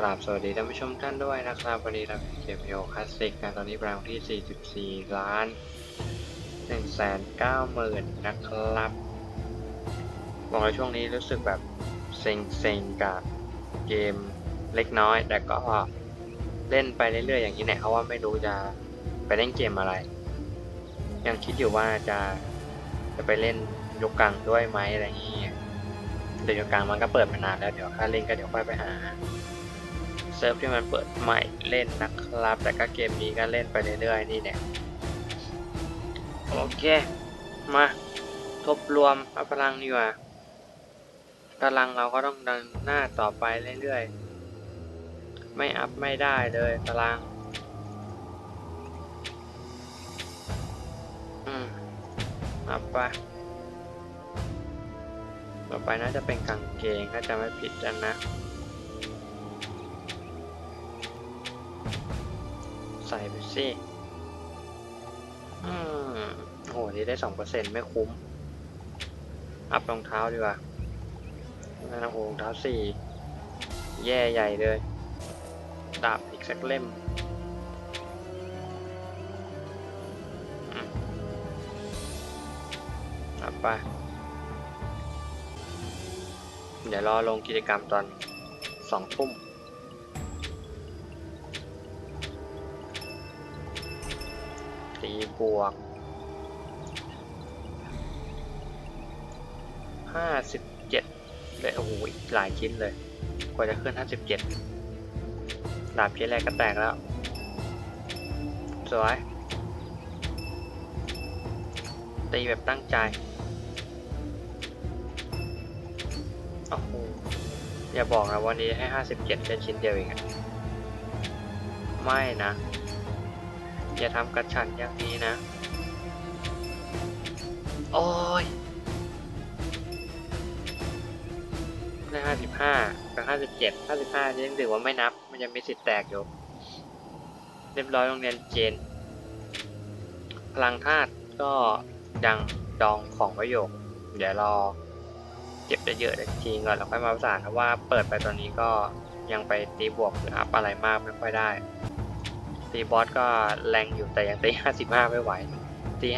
กราบสวัสดีท่านผู้ชมท่านด้วยนะครับวันนี้เราเกมโยคลาสสิกนะตอนนี้รางที่ 44 ล้าน1 9 0 0 0 0นะครับบอกเลยช่วงนี้รู้สึกแบบเซ็งๆกับเกมเล็กน้อย แต่ก็เล่นไปเรื่อยๆอย่างนี้เนี่ยเพราะว่าไม่รู้จะไปเล่นเกมอะไร ยังคิดอยู่ว่าจะจะไปเล่นยกกลางด้วยไหมอะไรอย่างนี้เดี๋ยวยกกลางมันก็เปิดมานานแล้วเดี๋ยวถ้าเล่นก็เดี๋ยวค่อยไปหา เซิร์ฟที่มันเปิดใหม่เล่นนะครับ แต่ก็เกมนี้ก็เล่นไปเรื่อยๆนี่เนี่ยโอเค มาทบรวมเอาพลังดีกว่าพลังเราก็ต้องดินหน้าต่อไปเรื่อยๆ ไม่อัพไม่ได้เลยพลังอืมอัพไปต่อไปน่าจะเป็นกางเกงถ้าจะไม่ผิดกันนะ ใส่ไปสิอืมโหนี่ได้สองเปอร์เซ็นต์ไม่คุ้ม อัพรองเท้าดีกว่านั่นนะโหรองเท้าสี่แย่ใหญ่เลย ดาบอีกสักเล่มอืมอัพไป เดี๋ยวรอลงกิจกรรมตอนสองทุ่ม ตีบวกห้าสิบเจ็ดเลยโอ้โหอีกหลายชิ้นเลย กว่าจะขึ้นห้าสิบเจ็ดดาบชิ้นแรกก็แตกแล้ว สวย ตีแบบตั้งใจ โอ้โห อย่าบอกนะวันนี้ให้ห้าสิบเจ็ดแค่ชิ้นเดียวเองอะไม่นะ อย่าทำกระฉันอย่างนี้นะ โอ้ยได้ห้าสิบห้ากับห้าสิบเจ็ดห้าสิบห้ายังถือว่าไม่นับ มันยังมีสิทธิ์แตกอยู่ เรียบร้อยโรงเรียนเจน พลังธาตุก็ยังดองของไว้อยู่เดี๋ยวรอเก็บได้เยอะๆทีก่อนแล้วค่อยมาประสานเพราะว่าเปิดไปตอนนี้ก็ยังไปตีบวกหรืออัพอะไรมากไม่ค่อยได้ ตีบอสก็แรงอยู่แต่ยังตี55ไม่ไหว ตี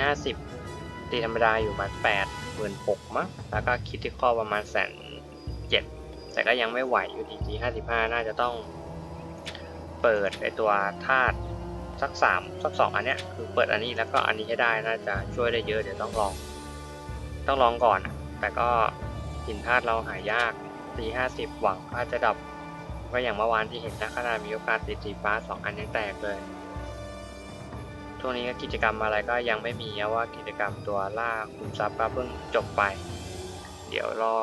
50ตีธรรมดาอยู่ประมาณ8 6 0 0 0มั้งแล้วก็คิดที่ข้อประมาณแสนเจ็ดแต่ก็ยังไม่ไหวอยู่ดีตี55น่าจะต้องเปิดไอตัวธาตุสัก3สัก2อันเนี้ยคือเปิดอันนี้แล้วก็อันนี้ให้ได้น่าจะช่วยได้เยอะเดี๋ยวต้องลอง ต้องลองก่อนอะแต่ก็หินธาตุเราหายากตี50หวังว่าจะดับ ก็อย่างเมื่อวานที่เห็นนะขนาดมีโอกาสติดสีฟ้าสองอันยังแตกเลยช่วงนี้ก็กิจกรรมอะไรก็ยังไม่มีเพราะว่ากิจกรรมตัวล่าคุมทรัพย์ก็เพิ่งจบไป เดี๋ยวรอ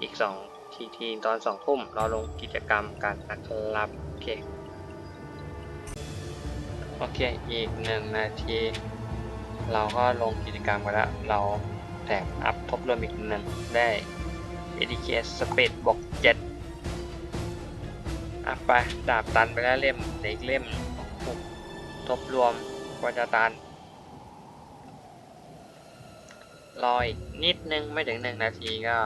อีกสองทีทีตอนสองทุ่มเราลงกิจกรรมกันนะครับโอเคโอเคอีกหนึ่งนาที เราก็ลงกิจกรรมกันแล้วเราแถมอัพทบรวมอีกหนึ่งได้ ADK Speed บวก7 อะไป ดาบตันไปแล้วเล่มเหลืออีกเล่มทบรวมกว่าจะตัน รออีกนิดนึงไม่ถึงหนึ่งนาทีก็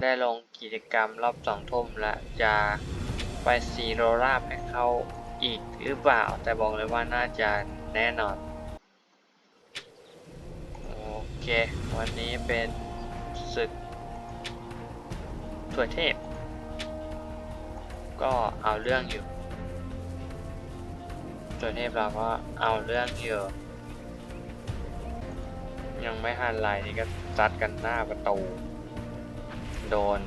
ได้ลงกิจกรรมรอบสองทุ่มแล้วจะไปซีโรราบให้เขาอีกหรือเปล่า แต่บอกเลยว่าน่าจะแน่นอน โอเค วันนี้เป็นศึกถั่วเทพ ก็เอาเรื่องอยู่ถั่วเทพเราก็เอาเรื่องอยู่ ยังไม่หันไหลนี่ก็ซัดกันหน้าประตู โดน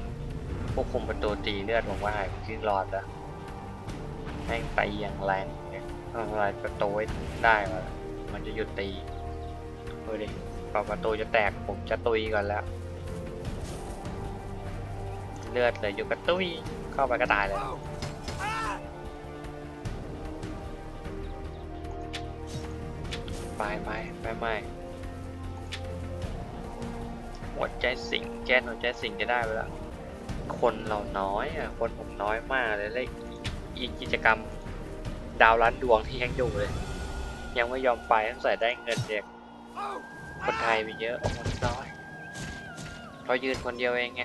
ควบคุมประตูตีเลือดผมว่าหายไปครึ่งหลอดแล้วแม่งตีอย่างแรงเนี่ยทำอะไรประตูไว้ได้มามันจะหยุดตีดูดิพอประตูจะแตกผมจะตุยก่อนแล้ว เลือดเหลยอยู่กระตุ้ยเข้าไปก็ตายเลยไปไปไปไปหัวใจสิงแก้นหัวใจสิงจะได้ไปแล้วคนเราน้อยอะคนผมน้อยมากเลยเลยอีกกิจกรรมดาวล้านดวงที่ยังอยู่เลย ยังไม่ยอมไปต้องใส่ได้เงินเด็กคนไทยมีเยอะคนน้อยเขายืนคนเดียวเองไง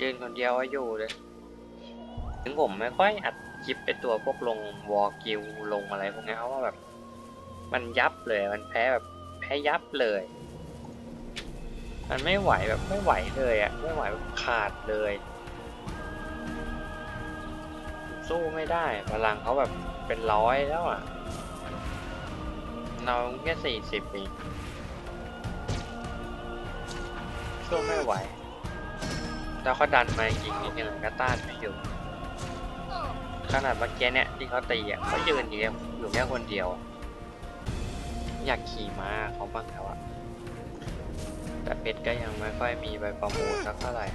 ยืนคนเดียวอยู่เลย ถึงผมไม่ค่อยอัดคลิปไปตัวพวกลงวอลกิลลงอะไรพวกนี้เพราะว่าแบบ มันยับเลยมันแพ้แบบแพ้ยับเลย มันไม่ไหวแบบไม่ไหวเลยอะไม่ไหวแบบขาดเลย สู้ไม่ได้พลังเขาแบบเป็นร้อยแล้วอะเราแค่สี่สิบเองสู้ไม่ไหว แล้วเขาดันมายิงนิดนึงก็ต้านไม่อยู่ขนาดเมื่อกี้เนี่ยที่เขาตีอะเขายืนอยู่แค่อยู่แค่คนเดียว อยากขี่ม้าเขาบ้างแล้วอะแต่เพชรก็ยังไม่ค่อยมีใบประมูลสักเท่าไหร่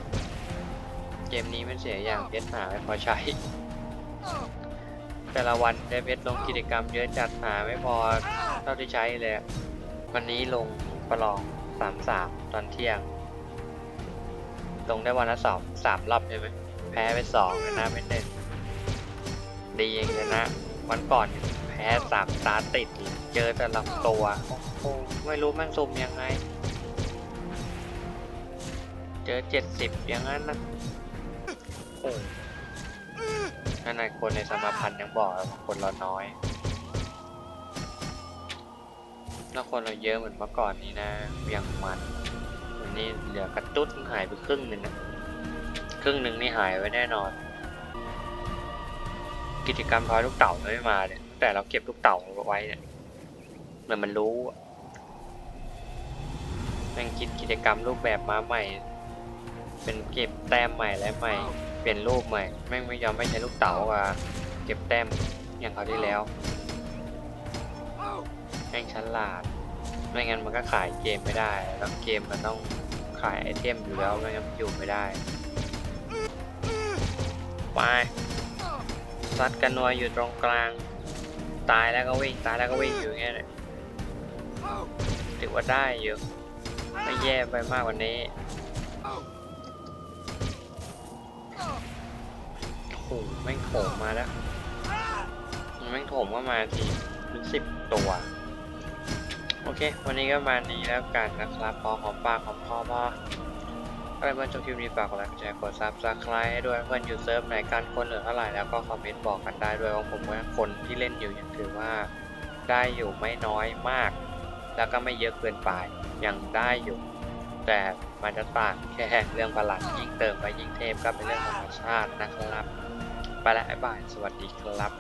เกมนี้มันเสียอย่างเพชรหาไม่พอใช้ แต่ละวันได้เพชรลงกิจกรรมเยอะจัดหาไม่พอเท่าที่ใช้เลย วันนี้ลงประลองสามสามตอนเที่ยง ลงได้วันละสองสามรอบใช่ไหมแพ้ไปสองชนะไปหนึ่งดีเองชนะ วันก่อนแพ้สามตาติด เจอแต่ลำตัวโอ้ไม่รู้แม่งซุ่มยังไง เจอเจ็ดสิบอย่างนั้นนะโอ้ขนาดคนในสมาพันธ์ยังบอกว่าคนเราน้อยถ้าคนเราเยอะเหมือนเมื่อก่อนนี้นะยังมัน นนี้เหลือกระตุ้นหายไปครึ่งหนึ่งนะครึ่งหนึ่งนี่หายไปแน่นอน กิจกรรมทอยลูกเต่าไม่มาเลยแต่เราเก็บลูกเต่าไว้เนี่ยเหมือนมันรู้อะแม่งคิดกิจกรรมรูปแบบมาใหม่ เป็นเก็บแต้มใหม่และใหม่ เปลี่ยนรูปใหม่แม่งไม่ยอมไม่ใช้ลูกเต๋าอะเก็บแต้มอย่างเขาวที่แล้วแม่งฉลาดไม่งั้นมันก็ขายเกมไม่ได้แล้วเกมมันต้องขายไอเทมอยู่แล้วไม่งั้นมันอยู่ไม่ได้ ไปซัดกันนัวอยู่ตรงกลาง ตายแล้วก็วิ่ง ตายแล้วก็วิ่งอยู่อย่างเงี้ยเลยถือว่าได้อยู่ ไม่แย่ไปมากกว่านี้โอ้โหแม่งโถมมาแล้วแม่งโถมเข้ามาทีเป็นสิบตัว โอเค วันนี้ก็มานี้แล้วกันนะครับพอหอมปากหอมคอพออะไรเพื่อนชมคลิปนี้ฝากกดไลค์กดแชร์กดซับสไครต์ให้ด้วยเพื่อนอยู่เซิร์ฟไหนกันคนเหลือเท่าไหร่แล้วก็คอมเมนต์บอกกันได้ด้วยว่าผมว่าคนที่เล่นอยู่ยังถือว่าได้อยู่ไม่น้อยมาก แล้วก็ไม่เยอะเกินไปยังได้อยู่ แต่มันจะต่างแค่เรื่องพลังยิ่งเติมไปยิ่งเทพก็เป็นเรื่องธรรมชาตินะครับ ไปแล้วบ๊ายบายสวัสดีครับ